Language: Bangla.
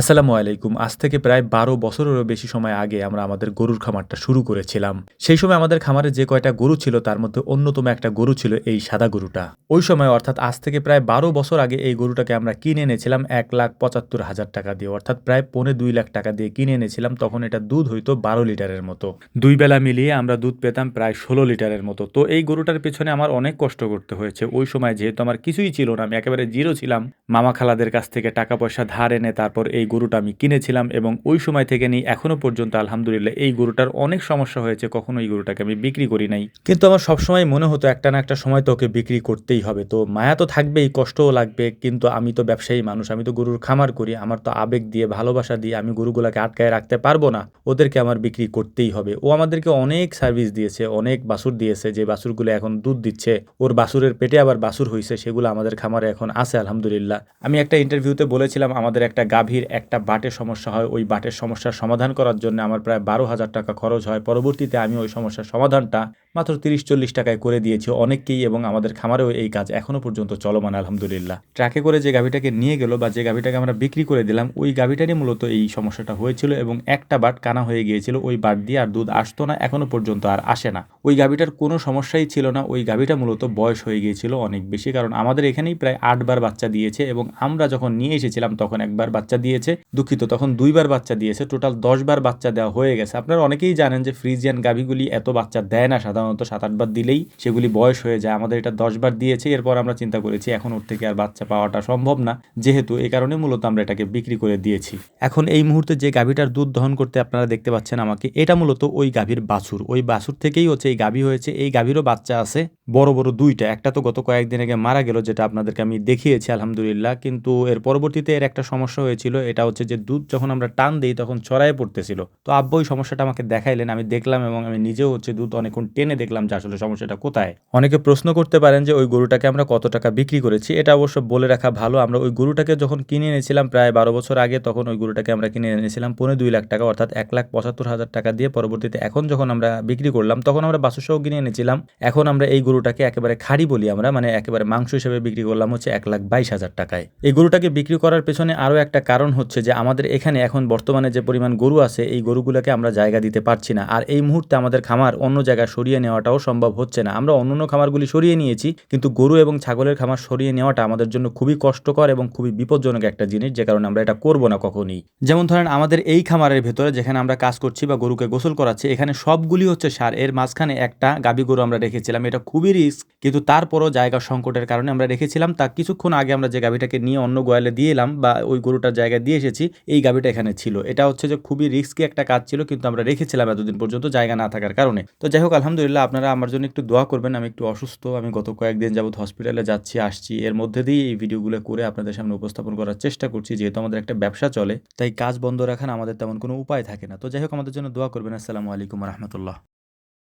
আসসালামু আলাইকুম। আজ থেকে প্রায় বারো বছরেরও বেশি সময় আগে আমরা আমাদের গরুর খামারটা শুরু করেছিলাম। সেই সময় আমাদের খামারে যে কয়টা গরু ছিল, তার মধ্যে অন্যতম একটা গরু ছিল এই সাদা গরুটা। ওই সময় অর্থাৎ আজ থেকে প্রায় বারো বছর আগে এই গরুটাকে আমরা কিনে এনেছিলাম এক লাখ পঁচাত্তর হাজার টাকা দিয়ে, অর্থাৎ প্রায় পৌনে দুই লাখ টাকা দিয়ে কিনে এনেছিলাম, তখন এটা দুধ হইতো বারো লিটারের মতো। দুই বেলা মিলিয়ে আমরা দুধ পেতাম প্রায় ষোলো লিটারের মতো। তো এই গরুটার পেছনে আমার অনেক কষ্ট করতে হয়েছে। ওই সময় যেহেতু আমার কিছুই ছিল না, আমি একেবারে জিরো ছিলাম। মামা খালাদের কাছ থেকে টাকা পয়সা ধার এনে তারপর এই গরুটা আমি কিনেছিলাম এবং ওই সময় থেকে নিয়ে এখনও পর্যন্ত, আলহামদুলিল্লাহ, এই গরুটার অনেক সমস্যা হয়েছে। কখনো এই গরুটাকে আমি বিক্রি করি নাই। কিন্তু আমার সবসময় মনে হতো একটা না একটা সময় তো ওকে বিক্রি করতেই হবে। তো মায়া তো থাকবেই, কষ্টও লাগবে, কিন্তু আমি তো ব্যবসায়ী মানুষ, আমি তো গরুর খামার করি। আমার তো আবেগ দিয়ে, ভালোবাসা দিয়ে আমি গরুগুলোকে আটকায় রাখতে পারব না। ওদেরকে আমার বিক্রি করতেই হবে। ও আমাদেরকে অনেক সার্ভিস দিয়েছে, অনেক বাছুর দিয়েছে। যে বাছুরগুলো এখন দুধ দিচ্ছে, ওর বাছুরের পেটে আবার বাসুর হয়েছে সেগুলো আমাদের খামারে এখন আছে, আলহামদুলিল্লাহ। আমি একটা ইন্টারভিউতে বলেছিলাম, আমাদের একটা গাভীর একটা বাটের সমস্যা হয়, ওই বাটের সমস্যার সমাধান করার জন্য আমার প্রায় বারো হাজার টাকা খরচ হয়। পরবর্তীতে আমি ওই সমস্যার সমাধানটা মাত্র তিরিশ চল্লিশ টাকায় করে দিয়েছে অনেককেই এবং আমাদের খামারেও এই কাজ এখনও পর্যন্ত চলমান, আলহামদুলিল্লাহ। ট্রাকে করে যে গাভীটাকে নিয়ে গেল বা যে গাভীটাকে আমরা বিক্রি করে দিলাম, ওই গাভীটারই মূলত এই সমস্যাটা হয়েছিল এবং একটা বাট কানা হয়ে গিয়েছিল, ওই বাট দিয়ে আর দুধ আসতো না এখনও পর্যন্ত আর আসে না। ওই গাভীটার কোনো সমস্যাই ছিল না, ওই গাভীটা মূলত বয়স হয়ে গিয়েছিল অনেক বেশি, কারণ আমাদের এখানেই প্রায় আটবার বাচ্চা দিয়েছে এবং আমরা যখন নিয়ে এসেছিলাম তখন একবার বাচ্চা দিয়েছে, দুঃখিত, তখন দুইবার বাচ্চা দিয়েছে, টোটাল দশবার বাচ্চা দেওয়া হয়ে গেছে। আপনারা অনেকেই জানেন যে ফ্রিজিয়ান গাভীগুলি এত বাচ্চা দেয় না সাধারণত। সাত আটবার দিলেই সেগুলি বয়স হয়ে যায়। আমাদের এটা দশবার দিয়েছে, এরপর আমরা চিন্তা করেছি এখন ওর থেকে আর বাচ্চা পাওয়াটা সম্ভব না। যেহেতু এই কারণে মূলত আমরা এটাকে বিক্রি করে দিয়েছি। এখন এই মুহূর্তে যে গাভীটার দুধ দহন করতে আপনারা দেখতে পাচ্ছেন আমাকে, এটা মূলত ওই গাভীর বাছুর। ওই বাছুর থেকেই হচ্ছে এই গাভী হয়েছে। এই গাভীরও বাচ্চা আছে, বড় বড় দুইটা। একটা তো গত কয়েকদিন আগে মারা গেল, যেটা আপনাদেরকে আমি দেখিয়েছি, আলহামদুলিল্লাহ। কিন্তু এর পরবর্তীতে এর একটা সমস্যা হয়েছিল, এটা হচ্ছে যে দুধ যখন আমরা টান দিই তখন ছড়ায় পড়তেছিল। তো আব্বু ওই সমস্যাটা আমাকে দেখাইলেন, আমি দেখলাম এবং আমি নিজেও হচ্ছে দুধ অনেকক্ষণ টেনে দেখলাম যে আসলে সমস্যাটা কোথায়। অনেকে প্রশ্ন করতে পারেন যে ওই গরুটাকে আমরা কত টাকা বিক্রি করেছি, এটা অবশ্য বলে রাখা ভালো। আমরা ওই গরুটাকে যখন কিনে এনেছিলাম প্রায় বারো বছর আগে, তখন ওই গরুটাকে আমরা কিনে এনেছিলাম পনেরো দুই লাখ টাকা, অর্থাৎ এক লাখ পঁচাত্তর হাজার টাকা দিয়ে পরবর্তীতে এখন যখন আমরা বিক্রি করলাম, তখন আমরা বাসুসহ কিনে এনেছিলাম। এখন আমরা এই গরুটাকে একেবারে খাড়ি বলি আমরা মানে একেবারে মাংস হিসেবে বিক্রি করলাম হচ্ছে এক লাখ বাইশ হাজার টাকায়। এই গরুটাকে বিক্রি করার পেছনে আরও একটা কারণ হচ্ছে যে আমাদের এখানে এখন বর্তমানে যে পরিমাণ গরু আছে, এই গরুগুলোকে আমরা জায়গা দিতে পারছি না। আর এই মুহূর্তে আমাদের খামার অন্য জায়গায় সরিয়ে নেওয়াটাও সম্ভব হচ্ছে না। আমরা অন্য অন্য খামারগুলি সরিয়ে নিয়েছি, কিন্তু গরু এবং ছাগলের খামার সরিয়ে নেওয়াটা আমাদের জন্য খুবই কষ্টকর এবং খুবই বিপজ্জনক একটা জিনিস, যে কারণে আমরা এটা করব না কখনই। যেমন ধরেন আমাদের এই খামারের ভেতরে যেখানে আমরা কাজ করছি বা গরুকে গোসল করাচ্ছি, এখানে সবগুলি হচ্ছে সার। এর মাঝখানে একটা গাবি গরু আমরা রেখেছিলাম, এটা খুবই রিস্ক, কিন্তু তারপরও জায়গা সংকটের কারণে আমরা রেখেছিলাম। তা কিছুক্ষণ আগে আমরা যে গাভিটাকে নিয়ে অন্য গোয়ালে দিয়ে এলাম বা ওই গরুটার জায়গায় দিয়ে এসেছি, এই গাভিটা এখানে ছিল। এটা হচ্ছে যে খুবই রিস্কি একটা কাজ ছিল, কিন্তু আমরা রেখেছিলাম এতদিন পর্যন্ত জায়গা না থাকার কারণে। তো যাই হোক আলহামদুলিল্লাহ, আপনারা আমার জন্য একটু দোয়া করবেন। আমি একটু অসুস্থ। আমি গত কয়েকদিন যাবত হসপিটালে যাচ্ছি, আসছি। এর মধ্যে দিয়ে এই ভিডিওগুলো করে আপনাদের সামনে উপস্থাপন করার চেষ্টা করছি, যেহেতু আমাদের একটা ব্যবসা চলে। তাই কাজ বন্ধ রাখার আমাদের তেমন কোনো উপায় থাকে না। তো যাই হোক, আমাদের জন্য দোয়া করবেন। আসসালামু আলাইকুম রহমতুল্লাহ।